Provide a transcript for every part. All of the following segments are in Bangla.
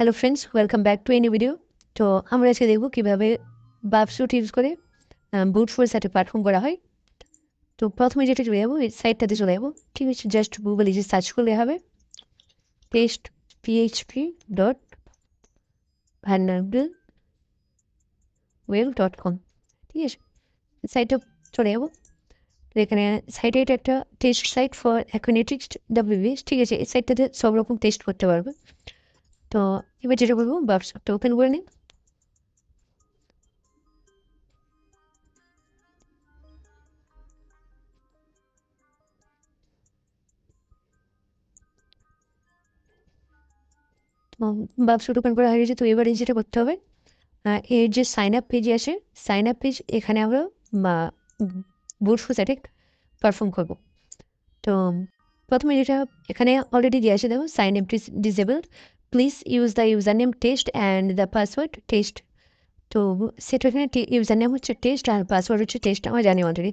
Hello friends welcome back to any video তো আমরা আজকে দেখব কীভাবে বাপসুট ইউজ করে বুট ফোর্স একটা পারফর্ম করা হয়। তো প্রথমে যেটা চলে যাব, এই সাইটটাতে চলে যাব। ঠিক আছে জাস্ট গুগলে যে সার্চ করলে হবে। টেস্ট পিএইচপি ডট ভ্যান্ডারবিল ওয়েল ডট কম ঠিক আছে সাইটটা চলে যাব। তো এখানে সাইটে এটা একটা test site for Acunetix WVS ঠিক আছে, এই সাইটটাতে সব রকম টেস্ট করতে পারবে। তো এবার যেটা করব ব্রাউজারটা ওপেন করে নিই। ব্যবসাটা ওপেন করা গেছে, তো এবারে যেটা করতে হবে এর যে সাইন আপ পেজে আসে সাইন আপ পেজ এখানে আমরা বুট ফুসাটে পারফর্ম করব। তো প্রথমে যেটা এখানে অলরেডি দিয়ে আসে দেখো sign up disabled use the user name test and the password test তো সেটা এখানে ইউজার হচ্ছে টেস্ট আর পাসওয়ার্ড হচ্ছে টেস্ট আমার জানি অলরেডি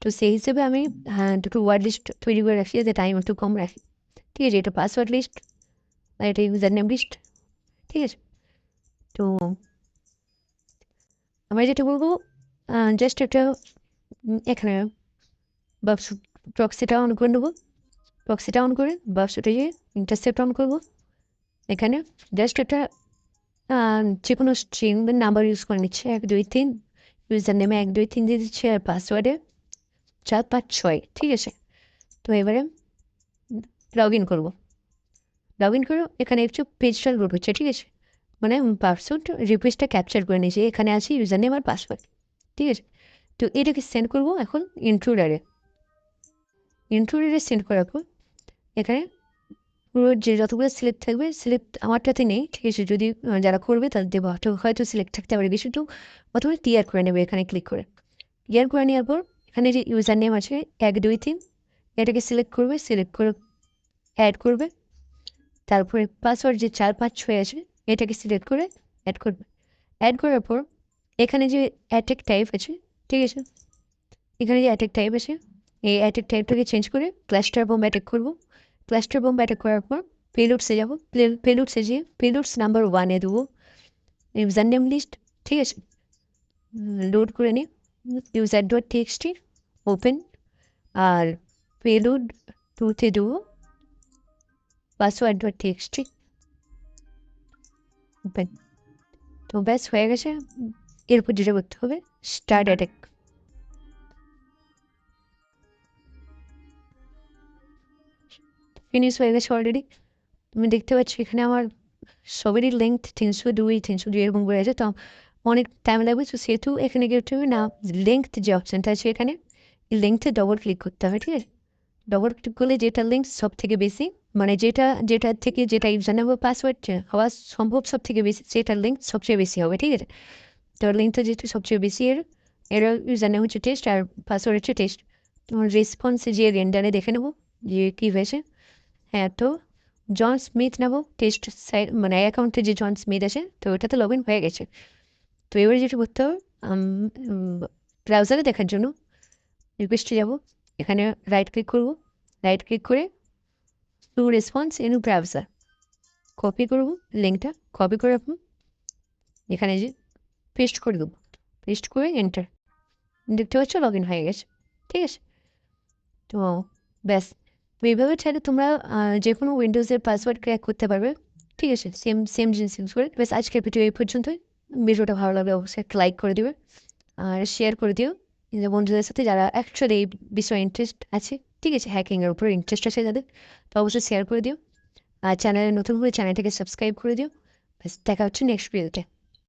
তো সেই হিসেবে আমি হ্যাঁ দুটো ওয়ার্ড লিস্ট তৈরি করে রাখি যাতে টাইম একটু কম রাখি। ঠিক আছে, এটা পাসওয়ার্ড লিস্ট আর এটা ইউজার নেম লিস্ট ঠিক আছে? তো আমরা যেটা বলব জাস্ট একটা এখানে বাক্স প্রক্সিটা অন করে নেব। প্রক্সিটা অন করে বাক্সটা যে ইন্টারসেপ্ট অন করব। এখানে জাস্ট একটা যে কোনো স্ট্রিং নাম্বার ইউজ করে নিচ্ছে, এক, দুই, তিন ইউজার নেমে এক, দুই, তিন দিয়ে দিচ্ছে, আর পাসওয়ার্ডে চার, পাঁচ, ছয়, ঠিক আছে? তো এবারে লগ ইন করব। লগ ইন করো এখানে একটু পেজটা লোড হচ্ছে, ঠিক আছে? মানে পাসওয়ার্ড রিকোয়েস্টটা ক্যাপচার করে নিয়েছি, এখানে আছে ইউজার নেম আর পাসওয়ার্ড ঠিক আছে? তো এটাকে সেন্ড করব এখন ইন্ট্রুডারে ইন্ট্রুডারে সেন্ড করার পর এখানে যে যতগুলো সিলেক্ট থাকবে সিলেক্ট আমারটাতে নেই, ঠিক আছে? যদি যারা করবে তাদের দেবো হয়তো সিলেক্ট থাকতে পারে তো অথবা ক্লিয়ার করে নেবে এখানে ক্লিক করে। ক্লিয়ার করে নেওয়ার পর এখানে যে ইউজার নেম আছে, এক, দুই, তিন, এটাকে সিলেক্ট করবে সিলেক্ট করে অ্যাড করবে। তারপরে পাসওয়ার্ড যে চার, পাঁচ, ছয় আছে, এটাকে সিলেক্ট করে অ্যাড করবে। অ্যাড করার পর এখানে যে অ্যাটেক টাইপ আছে, ঠিক আছে? এখানে যে অ্যাটেক টাইপ আছে, এই অ্যাটেক টাইপটাকে চেঞ্জ করে ক্লাস্টার বোম অ্যাটেক করব। ক্লাস্টার বোম অ্যাটাক করার পর পেলুটসে যাব। পেলুটসে যেয়ে পেলুটস নাম্বার ওয়ানে দেবো। ইউজার নেম লিস্ট ঠিক আছে? লোড করে নিই। ইউজার ডট টেক্সটি ওপেন আর পেলুড টুতে দেবো। পাসওয়ার্ড ডট টেক্সটি ওপেন তো ব্যাস, হয়ে গেছে। এরপর যেটা করতে হবে স্টার্ট অ্যাটাক ফিনিশ হয়ে গেছে অলরেডি তুমি দেখতে পাচ্ছ এখানে আমার সবেরই লেংথ তিনশো দুই তিনশো দুই এরকম করে আছে। তো অনেক টাইম লাগবে। তো সেহেতু এখানে গিয়ে হবে না লেংথ যে অপশানটা আছে এখানে, এই লেংথে ডবল ক্লিক করতে হবে, ঠিক আছে? ডবল ক্লিক করলে যেটা লেংথ সব থেকে বেশি মানে যেটা যেটার থেকে যেটা ইউজার নেব পাসওয়ার্ড হওয়া সম্ভব সব থেকে বেশি সেটার লিঙ্ক সবচেয়ে বেশি হবে, ঠিক আছে? তো লেংথটা যেহেতু সবচেয়ে বেশি, এর এর ইউজার নেম হচ্ছে টেস্ট আর পাসওয়ার্ড হচ্ছে টেস্ট তোমার রেসপন্সে যে রেন্ডারে দেখে নেব যে কী হয়েছে। হ্যাঁ তো জন স্মিথ নেব টেস্ট সাইড মানে অ্যাকাউন্টে যে জন স্মিথ আছে তো ওটাতে লগ ইন হয়ে গেছে। তো এবারে যেটা করতে হবে ব্রাউজারে দেখার জন্য রিকোয়েস্টে যাব। এখানে রাইট ক্লিক করব। রাইট ক্লিক করে to response in browser copy করব লিঙ্কটা কপি করে আপনি এখানে যে পেস্ট করে দেবো। পেস্ট করে এন্টার দেখতে পাচ্ছ? লগ ইন হয়ে গেছে। ঠিক আছে? তো ব্যাস। এইভাবে চাইলে তোমরা যে কোনো উইন্ডোজের পাসওয়ার্ড ক্র্যাক করতে পারবে। ঠিক আছে? সেম সেম জিনিস ইউজ করে। ব্যাস, আজকের ভিডিও এই পর্যন্তই। ভিডিওটা ভালো লাগলে অবশ্যই একটা লাইক করে দিবে। আর শেয়ার করে দিও। নিজের বন্ধুদের সাথে যারা অ্যাকচুয়ালি এই বিষয়ে ইন্টারেস্ট আছে। ঠিক আছে? হ্যাকিংয়ের উপরে ইন্টারেস্ট আছে যাদের। তো অবশ্যই শেয়ার করে দিও। আর চ্যানেলে নতুন করে চ্যানেলটাকে সাবস্ক্রাইব করে দিও। ব্যাস, দেখা হচ্ছে নেক্সট ভিডিওতে